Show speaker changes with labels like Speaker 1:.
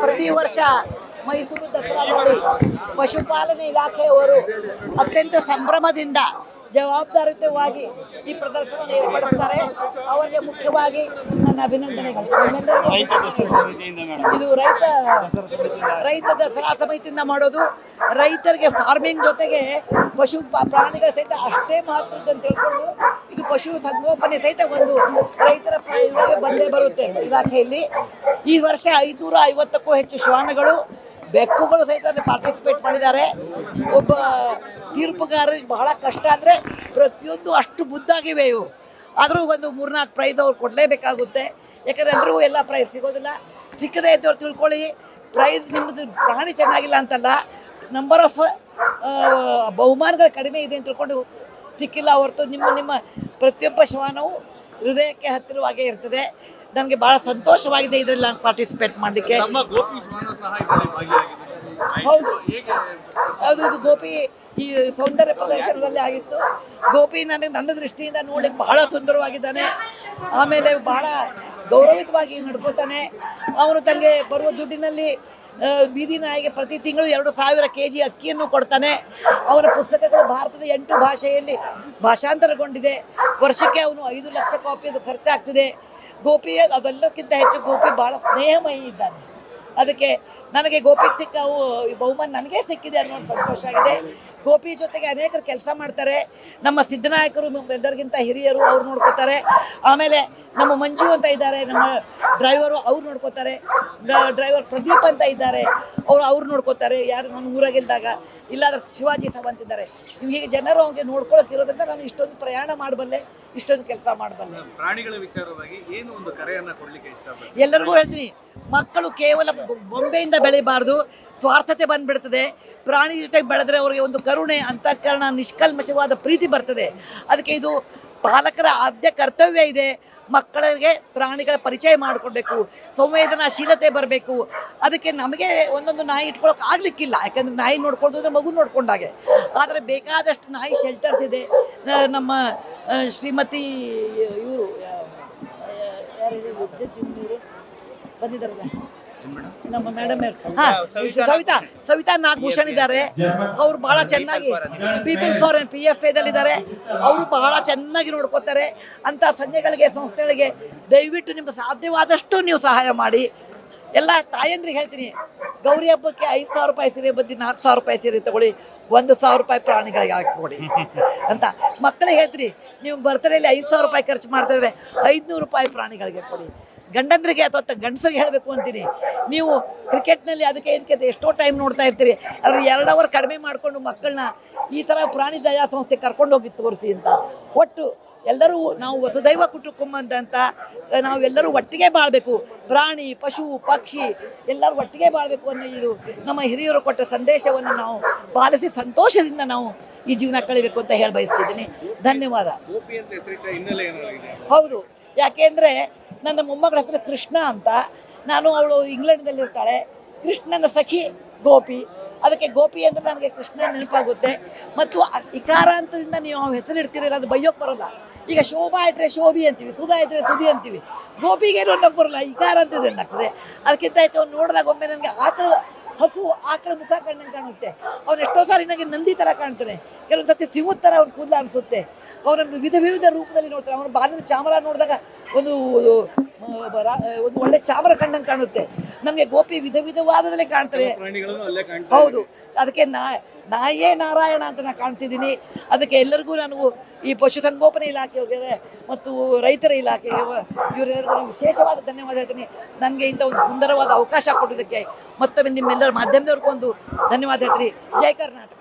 Speaker 1: ಪ್ರತಿ ವರ್ಷ ಮೈಸೂರು ದಸರಾದಲ್ಲಿ ಪಶುಪಾಲನೆ ಇಲಾಖೆಯವರು ಅತ್ಯಂತ ಸಂಭ್ರಮದಿಂದ ಜವಾಬ್ದಾರಿಯುತವಾಗಿ ಈ ಪ್ರದರ್ಶನವನ್ನು ಏರ್ಪಡಿಸ್ತಾರೆ. ಅವರಿಗೆ ಮುಖ್ಯವಾಗಿ ನನ್ನ ಅಭಿನಂದನೆಗಳು.
Speaker 2: ದಸರಾ
Speaker 1: ಇದು ರೈತ
Speaker 2: ದಸರಾ
Speaker 1: ರೈತ ದಸರಾ ಸಮಿತಿಯಿಂದ ಮಾಡೋದು. ರೈತರಿಗೆ ಫಾರ್ಮಿಂಗ್ ಜೊತೆಗೆ ಪಶು ಪ್ರಾಣಿಗಳ ಸಹಿತ ಅಷ್ಟೇ ಮಹತ್ವದ್ದು ಅಂತ ತಿಳ್ಕೊಂಡು ಇದು ಪಶು ಸಂಗೋಪನೆ ಸಹಿತ ಒಂದು ರೈತರ ಬಂದೇ ಬರುತ್ತೆ ಇಲಾಖೆಯಲ್ಲಿ. ಈ ವರ್ಷ ಐದುನೂರ ಐವತ್ತಕ್ಕೂ ಹೆಚ್ಚು ಶ್ವಾನಗಳು, ಬೆಕ್ಕುಗಳು ಸಹಿತ ಪಾರ್ಟಿಸಿಪೇಟ್ ಮಾಡಿದ್ದಾರೆ. ಒಬ್ಬ ತೀರ್ಪುಗಾರರಿಗೆ ಬಹಳ ಕಷ್ಟ ಅಂದರೆ ಪ್ರತಿಯೊಂದು ಅಷ್ಟು ಮುದ್ದಾಗಿವೆ ಇವು. ಆದರೂ ಒಂದು ಮೂರ್ನಾಲ್ಕು ಪ್ರೈಸ್ ಅವ್ರು ಕೊಡಲೇಬೇಕಾಗುತ್ತೆ. ಯಾಕಂದರೆ ಎಲ್ಲರೂ ಎಲ್ಲ ಪ್ರೈಸ್ ಸಿಗೋದಿಲ್ಲ. ಚಿಕ್ಕದೇ ಇದ್ದವ್ರು ತಿಳ್ಕೊಳ್ಳಿ ಪ್ರೈಸ್ ನಿಮ್ಮದು ಪ್ರಾಣಿ ಚೆನ್ನಾಗಿಲ್ಲ ಅಂತಲ್ಲ ನಂಬರ್ ಆಫ್ ಬಹುಮಾನಗಳು ಕಡಿಮೆ ಇದೆ ಅಂತ ತಿಳ್ಕೊಂಡು ಸಿಕ್ಕಿಲ್ಲ ಹೊರತು ನಿಮ್ಮ ನಿಮ್ಮ ಪ್ರತಿಯೊಬ್ಬ ಶ್ವಾನವು ಹೃದಯಕ್ಕೆ ಹತ್ತಿರವಾಗೇ ಇರ್ತದೆ. ನನಗೆ ಭಾಳ ಸಂತೋಷವಾಗಿದೆ ಇದರಲ್ಲಿ ನಾನು ಪಾರ್ಟಿಸಿಪೇಟ್ ಮಾಡಲಿಕ್ಕೆ. ಹೌದು. ಹೌದು ಇದು ಗೋಪಿ ಈ ಸೌಂದರ್ಯ ಪ್ರದರ್ಶನದಲ್ಲಿ ಆಗಿತ್ತು. ಗೋಪಿ ನನಗೆ ನನ್ನ ದೃಷ್ಟಿಯಿಂದ ನೋಡಿ ಬಹಳ ಸುಂದರವಾಗಿದ್ದಾನೆ. ಆಮೇಲೆ ಬಹಳ ಗೌರವಿತವಾಗಿ ನಡ್ಕೊತಾನೆ. ಅವನು ತನಗೆ ಬರುವ ದುಡ್ಡಿನಲ್ಲಿ ಬೀದಿ ನಾಯಿಗೆ ಪ್ರತಿ ತಿಂಗಳು ಎರಡು ಸಾವಿರ ಕೆ ಜಿ ಅಕ್ಕಿಯನ್ನು ಕೊಡ್ತಾನೆ. ಅವರ ಪುಸ್ತಕಗಳು ಭಾರತದ ಎಂಟು ಭಾಷೆಯಲ್ಲಿ ಭಾಷಾಂತರಗೊಂಡಿದೆ. ವರ್ಷಕ್ಕೆ ಅವನು ಐದು ಲಕ್ಷ ಕಾಪಿ ಅದು ಖರ್ಚಾಗ್ತಿದೆ. ಗೋಪಿ, ಅದೆಲ್ಲಕ್ಕಿಂತ ಹೆಚ್ಚು ಗೋಪಿ ಭಾಳ ಸ್ನೇಹಮಯಿ ಇದ್ದಾನೆ. ಅದಕ್ಕೆ ನನಗೆ ಗೋಪಿಗೆ ಸಿಕ್ಕ ಬಹುಮಾನ ನನಗೆ ಸಿಕ್ಕಿದೆ ಅನ್ನೋ ಒಂದು ಸಂತೋಷ ಆಗಿದೆ. ಗೋಪಿ ಜೊತೆಗೆ ಅನೇಕರು ಕೆಲಸ ಮಾಡ್ತಾರೆ. ನಮ್ಮ ಸಿದ್ದನಾಯಕರು ಎಲ್ಲರಿಗಿಂತ ಹಿರಿಯರು ಅವ್ರು ನೋಡ್ಕೋತಾರೆ. ಆಮೇಲೆ ನಮ್ಮ ಮಂಜು ಅಂತ ಇದ್ದಾರೆ ನಮ್ಮ ಡ್ರೈವರು ಅವ್ರು ನೋಡ್ಕೋತಾರೆ. ಡ್ರೈವರ್ ಪ್ರದೀಪ್ ಅಂತ ಇದ್ದಾರೆ ಅವರು ಅವ್ರು ನೋಡ್ಕೋತಾರೆ. ಯಾರು ನನ್ನ ಊರಾಗಿದ್ದಾಗ ಇಲ್ಲಾಂದ್ರೆ ಶಿವಾಜಿ ಸಾಬ್ ಅಂತಿದ್ದಾರೆ ಹೀಗೆ ಜನರು ಅವ್ರಿಗೆ ನೋಡ್ಕೊಳಕ್ಕೆ ಇರೋದ್ರಿಂದ ನಾನು ಇಷ್ಟೊಂದು ಪ್ರಯಾಣ ಮಾಡಬಲ್ಲೆ ಇಷ್ಟೊಂದು ಕೆಲಸ ಮಾಡಬಲ್ಲೆ.
Speaker 3: ಪ್ರಾಣಿಗಳ ವಿಚಾರವಾಗಿ ಏನು ಒಂದು ಕರೆಯನ್ನು ಕೊಡಲಿಕ್ಕೆ ಇಷ್ಟ
Speaker 1: ಎಲ್ಲರಿಗೂ ಹೇಳ್ತೀನಿ ಮಕ್ಕಳು ಕೇವಲ ಬೊಂಬೆಯಿಂದ ಬೆಳಿಬಾರ್ದು, ಸ್ವಾರ್ಥತೆ ಬಂದ್ಬಿಡ್ತದೆ. ಪ್ರಾಣಿ ಜೊತೆಗೆ ಬೆಳೆದ್ರೆ ಅವರಿಗೆ ಒಂದು ಕರುಣೆ, ಅಂತಃಕರಣ, ನಿಷ್ಕಲ್ಮಶವಾದ ಪ್ರೀತಿ ಬರ್ತದೆ. ಅದಕ್ಕೆ ಇದು ಪಾಲಕರ ಆದ್ಯ ಕರ್ತವ್ಯ ಇದೆ. ಮಕ್ಕಳಿಗೆ ಪ್ರಾಣಿಗಳ ಪರಿಚಯ ಮಾಡಿಕೊಡ್ಬೇಕು, ಸಂವೇದನಾಶೀಲತೆ ಬರಬೇಕು. ಅದಕ್ಕೆ ನಮಗೆ ಒಂದೊಂದು ನಾಯಿ ಇಟ್ಕೊಳಕ್ಕೆ ಆಗ್ಲಿಕ್ಕಿಲ್ಲ. ಯಾಕಂದ್ರೆ ನಾಯಿ ನೋಡ್ಕೊಳ್ಳೋದ್ರೆ ಮಗು ನೋಡ್ಕೊಂಡಾಗೆ. ಆದರೆ ಬೇಕಾದಷ್ಟು ನಾಯಿ ಶೆಲ್ಟರ್ಸ್ ಇದೆ. ನಮ್ಮ ಶ್ರೀಮತಿ, ಇವರು ಯಾರು ಬಂದಿದ್ದಾರಲ್ಲ? ನಮ್ಮ ಮೇಡಮ್ ಸವಿತಾ ಸವಿತಾ ನಾಗಭೂಷಣ್ ಇದ್ದಾರೆ. ಅವ್ರು ಬಹಳ ಚೆನ್ನಾಗಿ ಪೀಪಲ್ ಫಾರ್ ಪಿ ಎಫ್ ಎದಲ್ಲಿದ್ದಾರೆ ಅವರು ಬಹಳ ಚೆನ್ನಾಗಿ ನೋಡ್ಕೋತಾರೆ. ಅಂತ ಸಂಘಗಳಿಗೆ ಸಂಸ್ಥೆಗಳಿಗೆ ದಯವಿಟ್ಟು ನಿಮ್ಮ ಸಾಧ್ಯವಾದಷ್ಟು ನೀವು ಸಹಾಯ ಮಾಡಿ. ಎಲ್ಲ ತಾಯಂದ್ರಿಗೆ ಹೇಳ್ತೀನಿ ಗೌರಿ ಹಬ್ಬಕ್ಕೆ ಐದು ಸಾವಿರ ರೂಪಾಯಿ ಸೀರೆ ಬದ್ದಿ ನಾಲ್ಕು ಸಾವಿರ ರೂಪಾಯಿ ಸೀರೆ ತಗೊಳ್ಳಿ ಒಂದು ಸಾವಿರ ರೂಪಾಯಿ ಪ್ರಾಣಿಗಳಿಗೆ ಹಾಕಿಕೊಡಿ ಅಂತ. ಮಕ್ಕಳಿಗೆ ಹೇಳ್ತೀನಿ ನೀವು ಬರ್ತಡೇಲಿ ಐದು ಸಾವಿರ ರೂಪಾಯಿ ಖರ್ಚು ಮಾಡ್ತಾ ಇದ್ರೆ ಐದುನೂರು ರೂಪಾಯಿ ಪ್ರಾಣಿಗಳಿಗೆ ಕೊಡಿ. ಗಂಡಂದ್ರಿಗೆ ಅಥವಾ ಗಂಡಸರಿಗೆ ಹೇಳಬೇಕು ಅಂತೀನಿ. ನೀವು ಕ್ರಿಕೆಟ್ನಲ್ಲಿ ಅದಕ್ಕೆ ಇದಕ್ಕೆ ಎಷ್ಟೋ ಟೈಮ್ ನೋಡ್ತಾ ಇರ್ತೀರಿ. ಅದ್ರ ಎರಡು ಅವರ್ ಕಡಿಮೆ ಮಾಡಿಕೊಂಡು ಮಕ್ಕಳನ್ನ ಈ ಥರ ಪ್ರಾಣಿ ದಯಾ ಸಂಸ್ಥೆ ಕರ್ಕೊಂಡೋಗಿ ತೋರಿಸಿ ಅಂತ. ಒಟ್ಟು ಎಲ್ಲರೂ ನಾವು ವಸುದೈವ ಕುಟುಂಬ ಅಂತ ನಾವೆಲ್ಲರೂ ಒಟ್ಟಿಗೆ ಬಾಳಬೇಕು. ಪ್ರಾಣಿ ಪಶು ಪಕ್ಷಿ ಎಲ್ಲರೂ ಒಟ್ಟಿಗೆ ಬಾಳಬೇಕು ಅನ್ನೋ ಇದು ನಮ್ಮ ಹಿರಿಯರು ಕೊಟ್ಟ ಸಂದೇಶವನ್ನು ನಾವು ಪಾಲಿಸಿ ಸಂತೋಷದಿಂದ ನಾವು ಈ ಜೀವನ ಕಳಿಬೇಕು ಅಂತ ಹೇಳಿ ಬಯಸ್ತಿದ್ದೀನಿ. ಧನ್ಯವಾದ. ಹೌದು. ಯಾಕೆಂದರೆ ನನ್ನ ಮೊಮ್ಮಗಳ ಹೆಸರು ಕೃಷ್ಣ ಅಂತ. ನಾನು ಅವಳು ಇಂಗ್ಲೆಂಡ್ನಲ್ಲಿರ್ತಾಳೆ. ಕೃಷ್ಣನ ಸಖಿ ಗೋಪಿ. ಅದಕ್ಕೆ ಗೋಪಿ ಅಂದರೆ ನನಗೆ ಕೃಷ್ಣ ನೆನಪಾಗುತ್ತೆ. ಮತ್ತು ಇಕಾರ ಅಂತದಿಂದ ನೀವು ಹೆಸರು ಇಡ್ತೀರಲ್ಲ, ಅದು ಬೈಯೋಕೆ ಬರೋಲ್ಲ. ಈಗ ಶೋಭಾ ಇಟ್ಟರೆ ಶೋಭಿ ಅಂತೀವಿ, ಸುಧಾ ಇಟ್ಟರೆ ಸುಧಿ ಅಂತೀವಿ. ಗೋಪಿಗೇನು ಅನ್ನೋಕ್ಕೆ ಬರೋಲ್ಲ, ಇಕಾರ ಅಂತ ಏನಾಗ್ತದೆ ಅದಕ್ಕಿಂತ ಹೆಚ್ಚು ಅವ್ನು ನೋಡಿದಾಗ ಒಮ್ಮೆ ನನಗೆ ಆಕಳು ಹಸು ಆಕಳ ಮುಖ ಕಂಡಂಗೆ ಕಾಣುತ್ತೆ. ಅವ್ನು ಎಷ್ಟೋ ಸಾರಿ ನನಗೆ ನಂದಿ ಥರ ಕಾಣ್ತಾನೆ. ಕೆಲವೊಂದು ಸತಿ ಸಿಂಹದ ಥರ ಅವ್ನು ಕೂದಲ ಅನಿಸುತ್ತೆ. ಅವನನ್ನು ವಿಧ ವಿವಿಧ ರೂಪದಲ್ಲಿ ನೋಡ್ತಾರೆ ಅವನ ಬಾಲಿನ ಚಾಮರ ನೋಡಿದಾಗ ಒಂದು ಒಂದು ಒಳ್ಳೆ ಚಾಮರ ಕಂಡಂಗೆ ಕಾಣುತ್ತೆ. ನಮಗೆ ಗೋಪಿ ವಿಧ ವಿಧವಾದದಲ್ಲಿ ಕಾಣ್ತಾರೆ. ಹೌದು. ಅದಕ್ಕೆ ನಾ ನಾಯೇ ನಾರಾಯಣ ಅಂತ ನಾನು ಕಾಣ್ತಿದ್ದೀನಿ. ಅದಕ್ಕೆ ಎಲ್ಲರಿಗೂ ನಾನು ಈ ಪಶುಸಂಗೋಪನೆ ಇಲಾಖೆಯವರಿಗೆ ಮತ್ತು ರೈತರ ಇಲಾಖೆ ಇವರೆಲ್ಲರಿಗೂ ವಿಶೇಷವಾದ ಧನ್ಯವಾದ ಹೇಳ್ತೀನಿ. ನನಗೆ ಇಂಥ ಒಂದು ಸುಂದರವಾದ ಅವಕಾಶ ಕೊಟ್ಟಿದ್ದಕ್ಕೆ ಮತ್ತೊಮ್ಮೆ ನಿಮ್ಮೆಲ್ಲರ ಮಾಧ್ಯಮದವ್ರಿಗೂ ಒಂದು ಧನ್ಯವಾದ ಹೇಳ್ತೀನಿ. ಜೈ ಕರ್ನಾಟಕ.